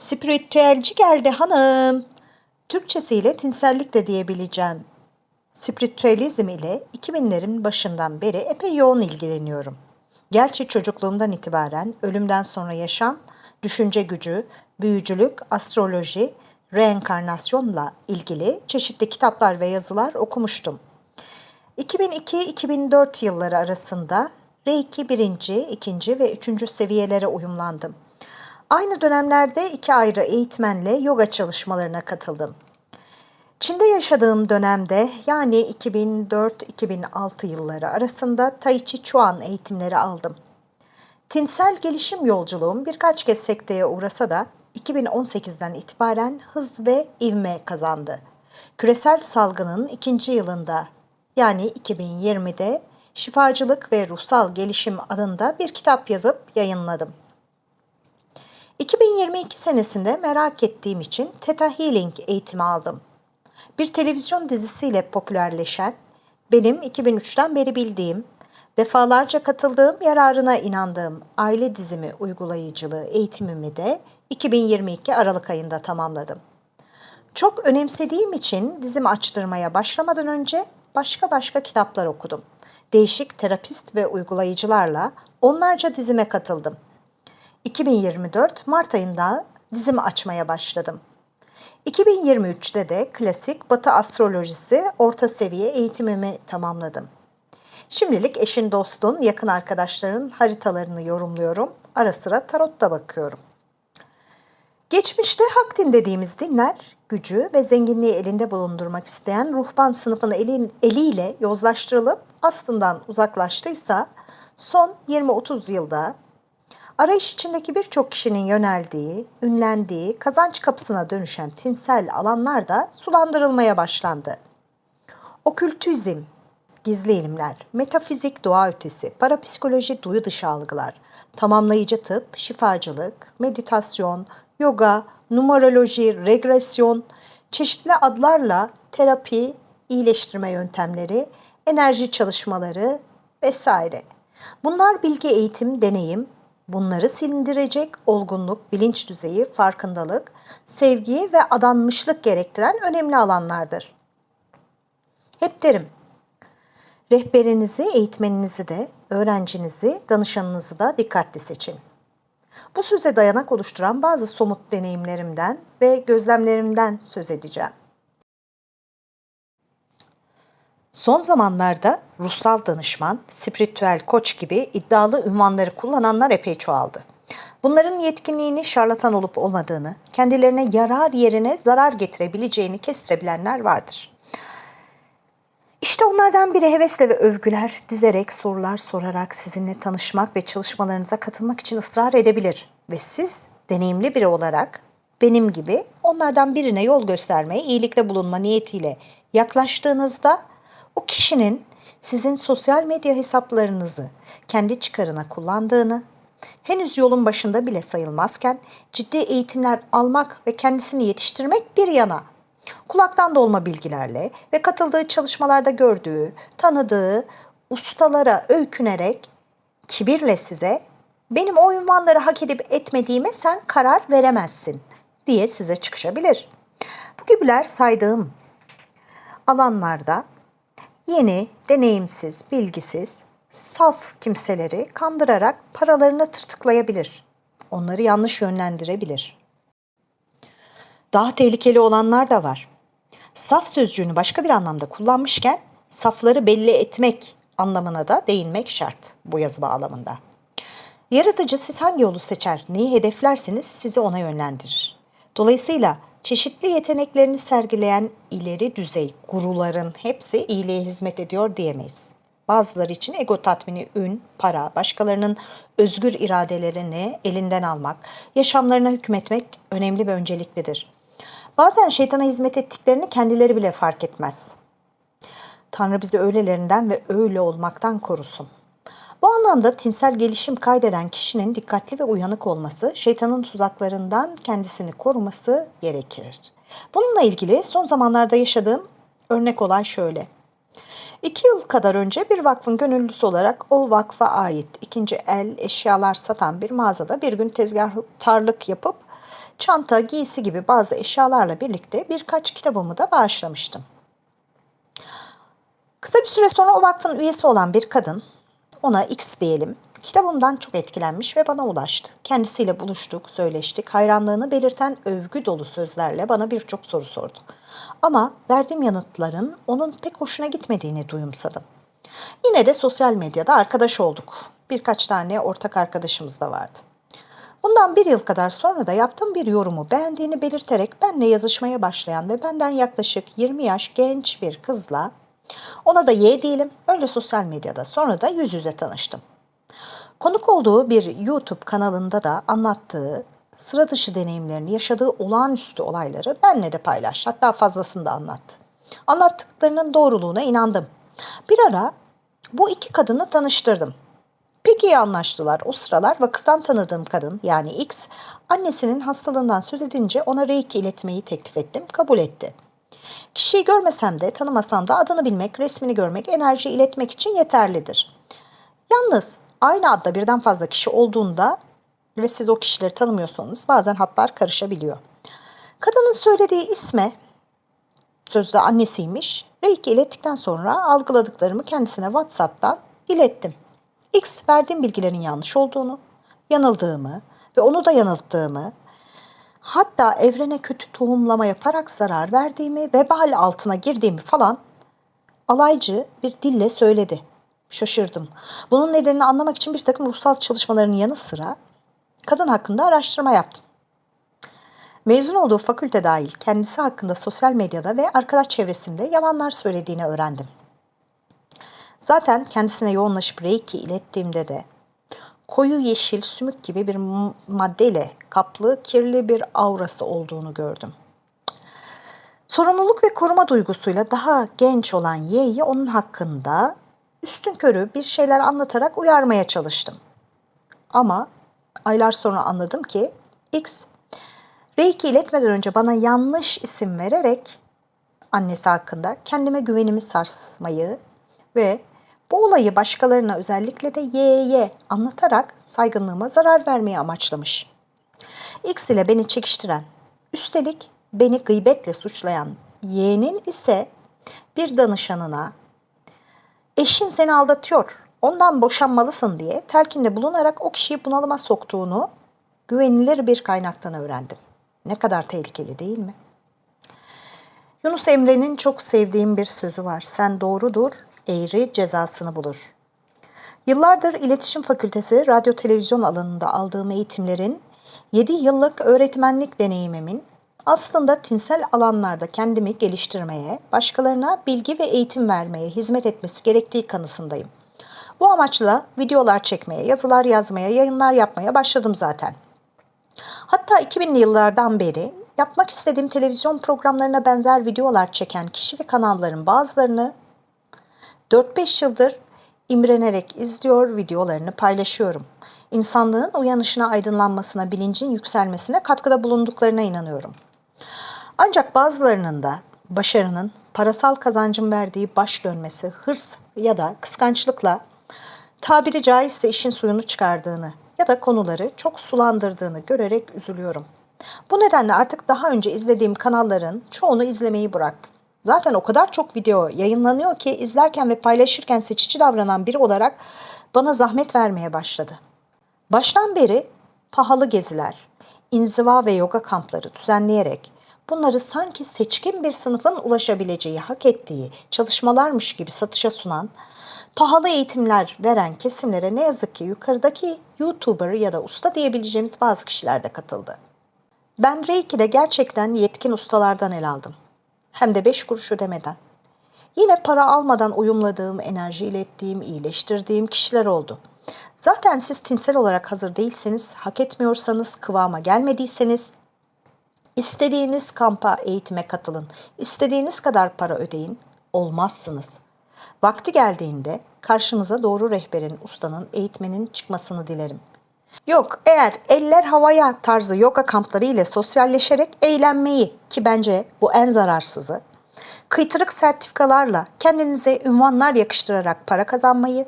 Spiritüelci geldi hanım. Türkçesiyle tinsellik de diyebileceğim. Spiritüelizm ile 2000'lerin başından beri epey yoğun ilgileniyorum. Gerçi çocukluğumdan itibaren ölümden sonra yaşam, düşünce gücü, büyücülük, astroloji, reenkarnasyonla ilgili çeşitli kitaplar ve yazılar okumuştum. 2002-2004 yılları arasında Reiki 1. 2. ve 3. seviyelere uyumlandım. Aynı dönemlerde iki ayrı eğitmenle yoga çalışmalarına katıldım. Çin'de yaşadığım dönemde yani 2004-2006 yılları arasında Tai Chi Chuan eğitimleri aldım. Tinsel gelişim yolculuğum birkaç kez sekteye uğrasa da 2018'den itibaren hız ve ivme kazandı. Küresel salgının ikinci yılında yani 2020'de Şifacılık ve Ruhsal Gelişim adında bir kitap yazıp yayınladım. 2022 senesinde merak ettiğim için Theta Healing eğitimi aldım. Bir televizyon dizisiyle popülerleşen, benim 2003'ten beri bildiğim, defalarca katıldığım, yararına inandığım aile dizimi uygulayıcılığı eğitimimi de 2022 Aralık ayında tamamladım. Çok önemsediğim için dizimi açtırmaya başlamadan önce başka başka kitaplar okudum. Değişik terapist ve uygulayıcılarla onlarca dizime katıldım. 2024 Mart ayında dizimi açmaya başladım. 2023'te de klasik Batı astrolojisi orta seviye eğitimimi tamamladım. Şimdilik eşin dostun, yakın arkadaşların haritalarını yorumluyorum. Ara sıra tarot da bakıyorum. Geçmişte Haktin dediğimiz dinler, gücü ve zenginliği elinde bulundurmak isteyen ruhban sınıfın elin, eliyle yozlaştırılıp aslından uzaklaştıysa son 20-30 yılda arayış içindeki birçok kişinin yöneldiği, ünlendiği, kazanç kapısına dönüşen tinsel alanlar da sulandırılmaya başlandı. Okültizm, gizli ilimler, metafizik, doğa ötesi, parapsikoloji, duyu dışı algılar, tamamlayıcı tıp, şifacılık, meditasyon, yoga, numeroloji, regresyon, çeşitli adlarla terapi, iyileştirme yöntemleri, enerji çalışmaları vesaire. Bunlar bilgi, eğitim, deneyim, bunları silindirecek olgunluk, bilinç düzeyi, farkındalık, sevgi ve adanmışlık gerektiren önemli alanlardır. Hep derim, rehberinizi, eğitmeninizi de, öğrencinizi, danışanınızı da dikkatli seçin. Bu söze dayanak oluşturan bazı somut deneyimlerimden ve gözlemlerimden söz edeceğim. Son zamanlarda ruhsal danışman, spiritüel koç gibi iddialı ünvanları kullananlar epey çoğaldı. Bunların yetkinliğini şarlatan olup olmadığını, kendilerine yarar yerine zarar getirebileceğini kestirebilenler vardır. İşte onlardan biri hevesle ve övgüler dizerek, sorular sorarak sizinle tanışmak ve çalışmalarınıza katılmak için ısrar edebilir. Ve siz deneyimli biri olarak benim gibi onlardan birine yol göstermeye, iyilikle bulunma niyetiyle yaklaştığınızda o kişinin sizin sosyal medya hesaplarınızı kendi çıkarına kullandığını, henüz yolun başında bile sayılmazken ciddi eğitimler almak ve kendisini yetiştirmek bir yana kulaktan dolma bilgilerle ve katıldığı çalışmalarda gördüğü, tanıdığı ustalara öykünerek kibirle size benim o ünvanları hak edip etmediğime sen karar veremezsin diye size çıkışabilir. Bu gibiler saydığım alanlarda yeni, deneyimsiz, bilgisiz, saf kimseleri kandırarak paralarını tırtıklayabilir. Onları yanlış yönlendirebilir. Daha tehlikeli olanlar da var. Saf sözcüğünü başka bir anlamda kullanmışken safları belli etmek anlamına da değinmek şart bu yazı bağlamında. Yaratıcı siz hangi yolu seçer, neyi hedeflerseniz sizi ona yönlendirir. Dolayısıyla çeşitli yeteneklerini sergileyen ileri düzey guruların hepsi iyiliğe hizmet ediyor diyemeyiz. Bazıları için ego tatmini, ün, para, başkalarının özgür iradelerini elinden almak, yaşamlarına hükmetmek önemli ve önceliklidir. Bazen şeytana hizmet ettiklerini kendileri bile fark etmez. Tanrı bizi öylelerinden ve öyle olmaktan korusun. Bu anlamda tinsel gelişim kaydeden kişinin dikkatli ve uyanık olması, şeytanın tuzaklarından kendisini koruması gerekir. Bununla ilgili son zamanlarda yaşadığım örnek olay şöyle. İki yıl kadar önce bir vakfın gönüllüsü olarak o vakfa ait ikinci el eşyalar satan bir mağazada bir gün tezgahtarlık yapıp çanta, giysi gibi bazı eşyalarla birlikte birkaç kitabımı da bağışlamıştım. Kısa bir süre sonra o vakfın üyesi olan bir kadın, ona X diyelim, kitabımdan çok etkilenmiş ve bana ulaştı. Kendisiyle buluştuk, söyleştik. Hayranlığını belirten övgü dolu sözlerle bana birçok soru sordu. Ama verdiğim yanıtların onun pek hoşuna gitmediğini duyumsadım. Yine de sosyal medyada arkadaş olduk. Birkaç tane ortak arkadaşımız da vardı. Bundan bir yıl kadar sonra da yaptığım bir yorumu beğendiğini belirterek benle yazışmaya başlayan ve benden yaklaşık 20 yaş genç bir kızla ona da Y diyelim. Önce sosyal medyada sonra da yüz yüze tanıştım. Konuk olduğu bir YouTube kanalında da anlattığı sıra dışı deneyimlerini, yaşadığı olağanüstü olayları benle de paylaştı. Hatta fazlasını da anlattı. Anlattıklarının doğruluğuna inandım. Bir ara bu iki kadını tanıştırdım. Pek iyi anlaştılar. O sıralar vakıftan tanıdığım kadın yani X annesinin hastalığından söz edince ona reiki iletmeyi teklif ettim. Kabul etti. Kişiyi görmesem de tanımasam da adını bilmek, resmini görmek, enerji iletmek için yeterlidir. Yalnız aynı adda birden fazla kişi olduğunda ve siz o kişileri tanımıyorsanız bazen hatlar karışabiliyor. Kadının söylediği isme sözde annesiymiş. Reiki ilettikten sonra algıladıklarımı kendisine WhatsApp'tan ilettim. X verdiğim bilgilerin yanlış olduğunu, yanıldığımı ve onu da yanılttığımı, hatta evrene kötü tohumlama yaparak zarar verdiğimi, vebal altına girdiğimi falan alaycı bir dille söyledi. Şaşırdım. Bunun nedenini anlamak için bir takım ruhsal çalışmaların yanı sıra kadın hakkında araştırma yaptım. Mezun olduğu fakülte dahil kendisi hakkında sosyal medyada ve arkadaş çevresinde yalanlar söylediğini öğrendim. Zaten kendisine yoğunlaşıp Reiki ilettiğimde de koyu yeşil sümük gibi bir maddeyle kaplı kirli bir aurası olduğunu gördüm. Sorumluluk ve koruma duygusuyla daha genç olan Y'yi onun hakkında üstün körü bir şeyler anlatarak uyarmaya çalıştım. Ama aylar sonra anladım ki X Reiki iletmeden önce bana yanlış isim vererek annesi hakkında kendime güvenimi sarsmayı ve bu olayı başkalarına özellikle de Y'ye anlatarak saygınlığıma zarar vermeyi amaçlamış. X ile beni çekiştiren, üstelik beni gıybetle suçlayan Y'nin ise bir danışanına eşin seni aldatıyor, ondan boşanmalısın diye telkinde bulunarak o kişiyi bunalıma soktuğunu güvenilir bir kaynaktan öğrendim. Ne kadar tehlikeli değil mi? Yunus Emre'nin çok sevdiğim bir sözü var. Sen doğrudur, eğri cezasını bulur. Yıllardır İletişim Fakültesi radyo televizyon alanında aldığım eğitimlerin 7 yıllık öğretmenlik deneyimimin aslında tinsel alanlarda kendimi geliştirmeye, başkalarına bilgi ve eğitim vermeye hizmet etmesi gerektiği kanısındayım. Bu amaçla videolar çekmeye, yazılar yazmaya, yayınlar yapmaya başladım zaten. Hatta 2000'li yıllardan beri yapmak istediğim televizyon programlarına benzer videolar çeken kişi ve kanalların bazılarını 4-5 yıldır imrenerek izliyor, videolarını paylaşıyorum. İnsanlığın uyanışına, aydınlanmasına, bilincin yükselmesine katkıda bulunduklarına inanıyorum. Ancak bazılarının da başarının parasal kazancın verdiği baş dönmesi, hırs ya da kıskançlıkla tabiri caizse işin suyunu çıkardığını ya da konuları çok sulandırdığını görerek üzülüyorum. Bu nedenle artık daha önce izlediğim kanalların çoğunu izlemeyi bıraktım. Zaten o kadar çok video yayınlanıyor ki izlerken ve paylaşırken seçici davranan biri olarak bana zahmet vermeye başladı. Baştan beri pahalı geziler, inziva ve yoga kampları düzenleyerek bunları sanki seçkin bir sınıfın ulaşabileceği, hak ettiği çalışmalarmış gibi satışa sunan, pahalı eğitimler veren kesimlere ne yazık ki yukarıdaki YouTuber ya da usta diyebileceğimiz bazı kişiler de katıldı. Ben Reiki'de gerçekten yetkin ustalardan el aldım. Hem de beş kuruş ödemeden. Yine para almadan uyumladığım, enerji ilettiğim, iyileştirdiğim kişiler oldu. Zaten siz tinsel olarak hazır değilseniz, hak etmiyorsanız, kıvama gelmediyseniz istediğiniz kampa, eğitime katılın. İstediğiniz kadar para ödeyin, olmazsınız. Vakti geldiğinde karşınıza doğru rehberin, ustanın, eğitmenin çıkmasını dilerim. Yok eğer eller havaya tarzı yoga kampları ile sosyalleşerek eğlenmeyi ki bence bu en zararsızı, kıytırık sertifikalarla kendinize ünvanlar yakıştırarak para kazanmayı,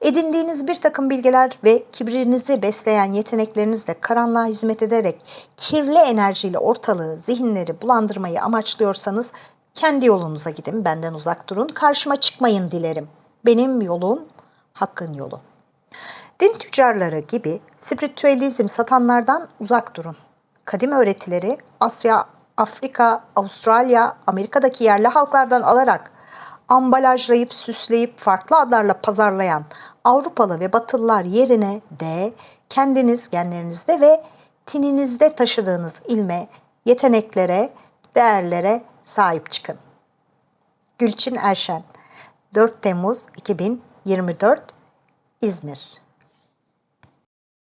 Edindiğiniz bir takım bilgiler ve kibrinizi besleyen yeteneklerinizle karanlığa hizmet ederek kirli enerjiyle ortalığı, zihinleri bulandırmayı amaçlıyorsanız kendi yolunuza gidin, benden uzak durun, karşıma çıkmayın dilerim. Benim yolum hakkın yolu. Din tüccarları gibi spiritüelizm satanlardan uzak durun. Kadim öğretileri Asya, Afrika, Avustralya, Amerika'daki yerli halklardan alarak ambalajlayıp süsleyip farklı adlarla pazarlayan Avrupalı ve Batılılar yerine de kendiniz genlerinizde ve tininizde taşıdığınız ilme, yeteneklere, değerlere sahip çıkın. Gülçin Erşen 4 Temmuz 2024 İzmir